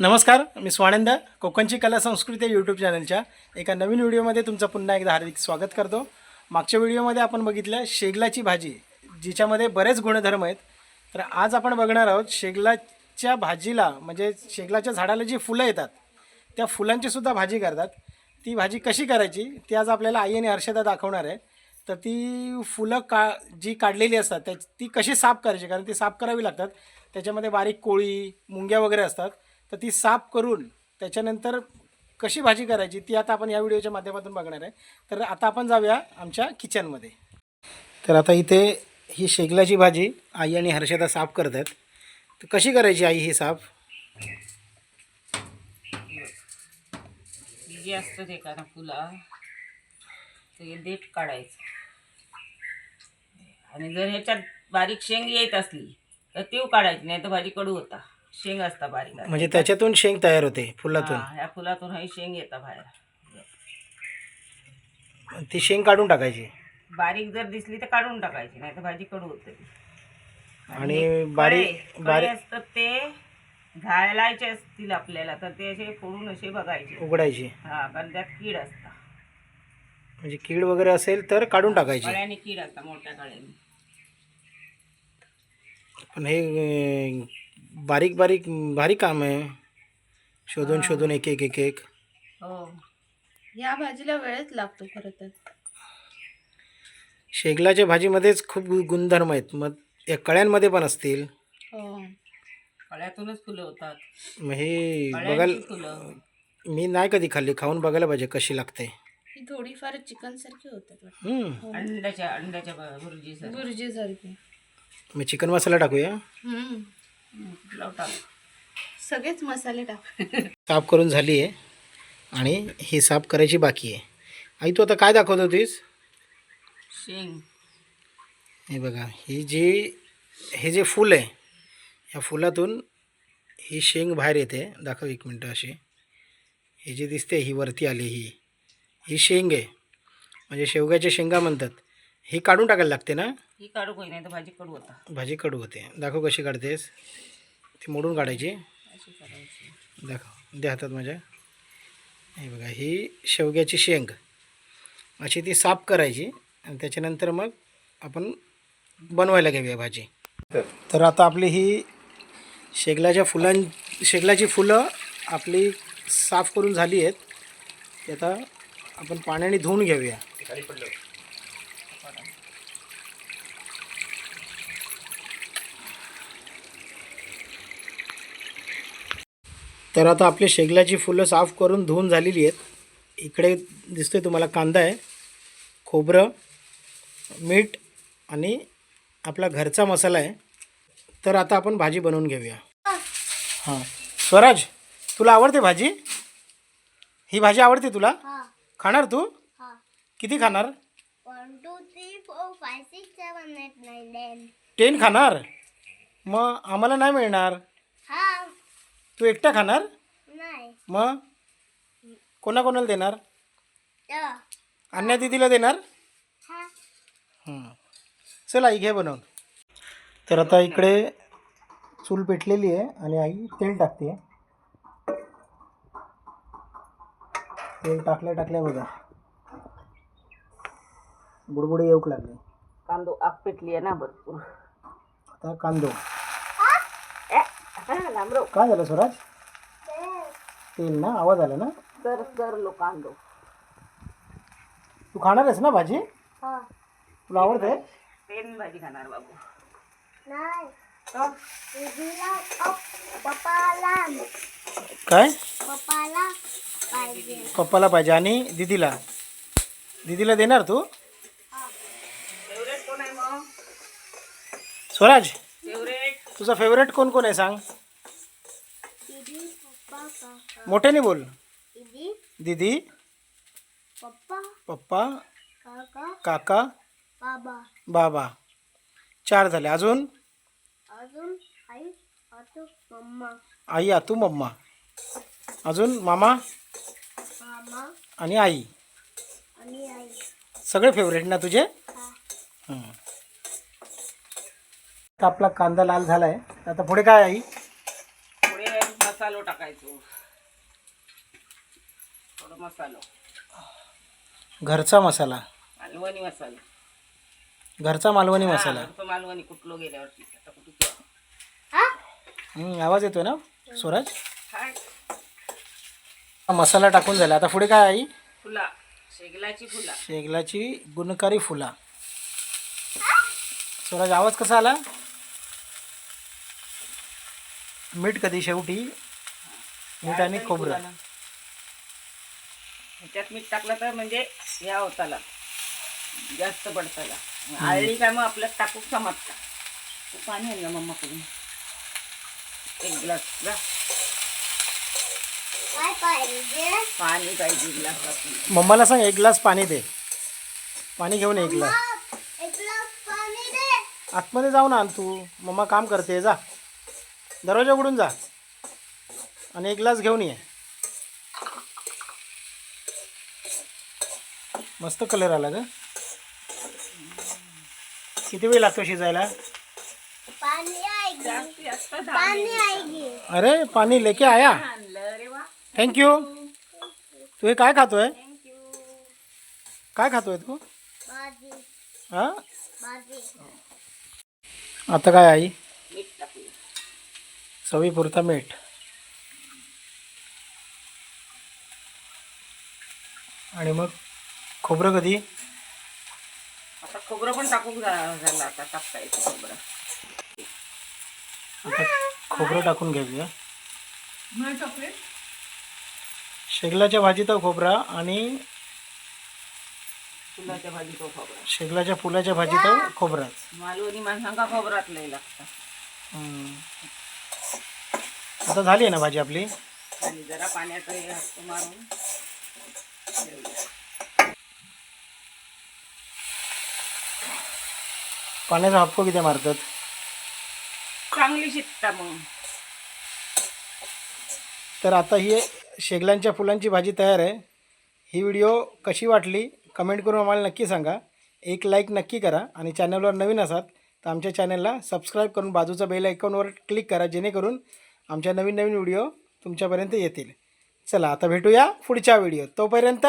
नमस्कार मी स्वानंद कोकणची कला संस्कृती यूट्यूब चॅनलच्या एका नवीन व्हिडिओमध्ये तुमचं पुन्हा एकदा हार्दिक स्वागत करतो. मागच्या व्हिडिओमध्ये आपण बघितलं शेगलाची भाजी जिच्यामध्ये बरेच गुणधर्म आहेत. तर आज आपण बघणार आहोत शेगलाच्या भाजीला म्हणजे शेगलाच्या झाडाला जी फुलं येतात त्या फुलांची सुद्धा भाजी करतात. ती भाजी कशी करायची ती आज आपल्याला आई आणि हर्षदा दाखवणार आहे. तर ती फुलं का जी काढलेली असतात त्या ती कशी साफ करायची कारण ती साफ करावी लागतात. त्याच्यामध्ये बारीक कोळी मुंग्या वगैरे असतात. तर ती साफ करून त्याच्यानंतर कशी भाजी करायची ती आता आपण या व्हिडिओच्या माध्यमातून बघणार आहे. तर आता आपण जाऊया आमच्या किचनमध्ये. तर आता इथे ही शेगलाची भाजी आई आणि हर्षदा साफ करत आहेत तर कशी करायची आई ही साफ? जे असतं ते का फुला? ते देठ काढायचं. आणि जर ह्याच्यात बारीक शेंग येत असली तर तीव काढायची नाही तर भाजी कडू होता. शेंग असता बारीक म्हणजे त्याच्यातून शेंग तयार होते फुलातून? ह्या फुलातून ही शेंग येता बाहेर. ती शेंग काढून टाकायची? बारीक जर दिसली तर काढून टाकायची नाही तर भाजी कडू होते. आणि बारीक बारीक असतात ते घालायचे असतील आपल्याला तर ते असे फोडून असे बघायचे. उघडायची. हा कारण त्यात कीड असता. म्हणजे कीड वगैरे असेल तर काढून टाकायची. कळ्याने कीड असता मोठ्या कळ्याने. पण हे बारीक बारीक भारी काम आहे. शोधून शोधून एक एक एक एक. हो. या भाजीला वेळच लागतो खरं तर. शेगलाच्या भाजीमध्येच खूप गु- गुणधर्म आहेत. मग या कळ्यांमध्ये पण असतील. हो. कळ्यातूनच फुलं होतात. मग हे बघायला फुलं. मी नाही कधी खाल्ली. खाऊन बघायला पाहिजे कशी लागते. ही थोडीफार चिकन सारखी होतात वाटतं. हम्म. अंड्याच्या अंड्याच्या भुर्जीसाठी बुर्जी सारखी मग चिकन मसाला टाकूया. लावतात सगळेच मसाले टाक. साफ करून झाली आहे आणि ही साफ करायची बाकी आहे. आई तू आता काय दाखवत होतीस? शेंग. हे बघा ही जी हे जे फूल आहे या फुलातून ही शेंग बाहेर येते. दाखव एक मिनटं अशी. ही जी दिसते ही वरती आली ही. ही शेंग आहे. म्हणजे शेवग्याच्या शेंगा म्हणतात. ही काढून टाकायला लागते ना? ही काढू काही नाही तर भाजी कडू होता भाजी कडू होते. दाखव कशी काढतेस. ती मोडून काढायची. अशी करायची दाखव. दे हातात माझ्या. हे बघा ही शेवग्याची शेंग. अशी ती साफ करायची आणि त्याच्यानंतर मग आपण बनवायला घेऊया भाजी. तर आता आपली ही शेगलाच्या फुलां शेगलाची फुलं आपली साफ करून झाली आहेत. ती आता आपण पाण्याने धुवून घेऊया. तर आता आपली शेगलाची फुलं साफ करून धुवून झालेली आहेत. इकडे दिसतोय तुम्हाला कांदा आहे खोबरं मीठ आणि आपला घरचा मसाला आहे. तर आता आपण भाजी बनवून घेऊया. हां. स्वराज तुला आवडते भाजी? ही भाजी आवडते तुला? खाणार तू? किती खाणार. टेन खाणार? मग आम्हाला नाही मिळणार. तू एकटा खाणार? नाही. मग? कोणाकोणाला देणार? अन्या दिदीला देणार? हा. हं. चल आई घे बनवून. तर आता इकडे चूल पेटलेली आहे आणि आई तेल टाकते. तेल टाकल्या टाकल्या बघा. बुडबुडे येऊक लागले. कांदो आग पेटली आहे ना भरपूर. आता कांदो. हा लांबरो काय झालं स्वराज? तेल ना आवाज आला ना? कर कर लो कांदो तू खाणार आहेस ना भाजी? हा. तुला आवडते? पेन भाजी खाणार बाबू. काय? पप्पाला पाहिजे. आणि दिदीला. दिदीला देणार तू? स्वराज तुझा फेवरेट कोण कोण आहे सांग? मोठ्याने बोल. दीदी. दीदी. पप्पा. पप्पा. काका. काका. बाबा. बाबा. चार झाले. अजून? अजून आई अजून मम्मा. आई आतू मम्मा. अजून? मामा? मामा. आणि आई. आणि आई. सगळे फेवरेट ना तुझे? हा. आता आपला कांदा लाल झाला आहे आता पुढे काय आई? पुढे मसालो टाकायचो. थोडं मसालो. घरचा मसाला? मालवणी मसाला. घरचा मालवणी मसाला. हा, तो मालवणी कुठलो गेल्यावरती. आता कुठं तो? हम्म, आवाज येतोय ना स्वराज हाय. हा मसाला टाकून झाला. आता पुढे काय आई? फुला. शेगलाची फुला. शेगलाची गुणकारी फुला. स्वराज आवाज कसा आला? मीठ कधी शेवटी? मीठ आणि खोबरं. त्यात मीठ टाकलं तर म्हणजे या होताला. जास्त पडताला आळली काय मग आपल्यात टाकूक समजता तू पाणी आहे ना मम्माकडून. एक ग्लास जा. पाणी पाहिजे ग्लास मम्माला सांग एक ग्लास पाणी दे. पाणी घेऊन ये एक ग्लास. एक ग्लास पाणी दे. आतमध्ये जाऊ ना आण तू. मम्मा काम करते जा. दरवाजा उघडून जा. आणि एक ग्लास घेऊन ये. मस्त कलर आला ग. किती वेळ लागतो शिजायला? अरे पाणी लेके आया? थँक्यू तू हे काय खातोय? काय खातोय तू? भाजी. हा? भाजी. आता काय आई? चवीपुरता मीठ. आणि मग? खोबरं कधी? आता खोबरं पण टाकूक झा- झालं आता टाकता येतं खोबरं. आता खोबरं टाकून घेऊया शेगलाच्या भाजीत खोबरा आणि फुलाच्या भाजी तो खोबरा. शेगलाच्या फुलाच्या भाजीत खोबराच मालवणी माणसांका खोबरात लय लागतं. आता झाली आहे ना भाजी आपली? आणि जरा पाण्याचं हात मारून. पाण्याचा हापको किती मारतात? चांगली शिकता मग. तर आता ही शेगलांच्या फुलांची भाजी तयार आहे. ही व्हिडिओ कशी वाटली कमेंट करून आम्हाला नक्की सांगा. एक लाईक नक्की करा आणि चॅनलवर नवीन असाल तर आमच्या चॅनलला सबस्क्राईब करून बाजूचा बेल आयकॉनवर क्लिक करा जेणेकरून आमच्या नवीन नवीन व्हिडिओ तुमच्यापर्यंत येतील. चला आता भेटूया पुढच्या व्हिडिओ तोपर्यंत